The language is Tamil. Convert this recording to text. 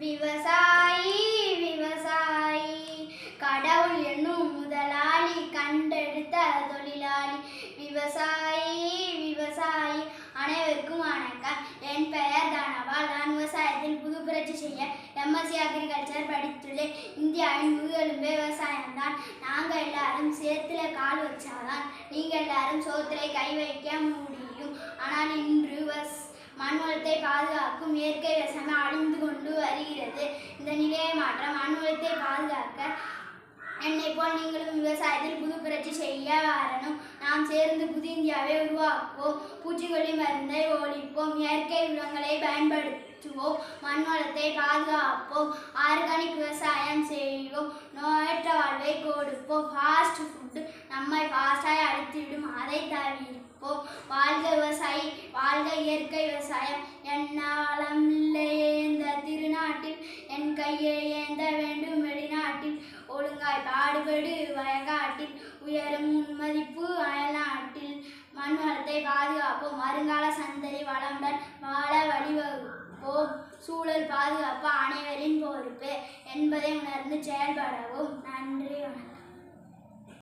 விவசாயி விவசாயி. கடவுள் என்னும் முதலாளி கண்டெடுத்த தொழிலாளி. விவசாயி விவசாயி. அனைவருக்கும் வணக்கம். என் பெயர் தனபால். நான் விவசாயத்தில் புது புரட்சி செய்ய எம்எஸ்சி அக்ரிகல்ச்சர் படித்துள்ளேன். இந்தியாவின் முதுகெலும்பே விவசாயம்தான். நாங்கள் எல்லாரும் சேத்துல கால் வச்சாதான் நீங்கள் எல்லாரும் சோத்திரை கை வைக்க முடியும். ஆனால் இன்று வஸ் மண் வளத்தை பாதுகாக்கும் இயற்கை விவசாயம் அழிந்து கொண்டு வருகிறது இந்த நிலையை மாற்ற மண் வளத்தை பாதுகாக்க. என்னை போல் நீங்களும் விவசாயத்தில் புது புரட்சி செய்ய வரணும். நாம் சேர்ந்து புது இந்தியாவை உருவாக்குவோம். பூச்சிக்கொல்லி மருந்தை ஒழிப்போம். இயற்கை உரங்களை பயன்படுத்துவோம். மண் வளத்தை பாதுகாப்போம். ஆர்கானிக் விவசாயம் செய்வோம். நோயற்ற வாழ்வை கொடுப்போம். ஃபாஸ்ட் ஃபுட்டு நம்மை ஃபாஸ்டாக அழித்துவிடும். அதை தவிர்ப்போம். வாழ்க விவசாயி வாழ்க இயற்கை விவசாயம். என்னாலம் இல்லை. இந்த திருநாட்டில் என் கையை ஏந்த வேண்டும். நாட்டின் ஒழுங்காய் பாடுபடு வயங்காட்டில் உயரும் உன்மதிப்பு அயல்நாட்டில் மண் வளத்தை பாதுகாப்போம். வருங்கால சந்ததி வளமுடன் வாழ வழிவகுப்போம். சூழல் பாதுகாப்பு அனைவரின் பொறுப்பு என்பதை உணர்ந்து செயல்படவும். நன்றி வணக்கம்.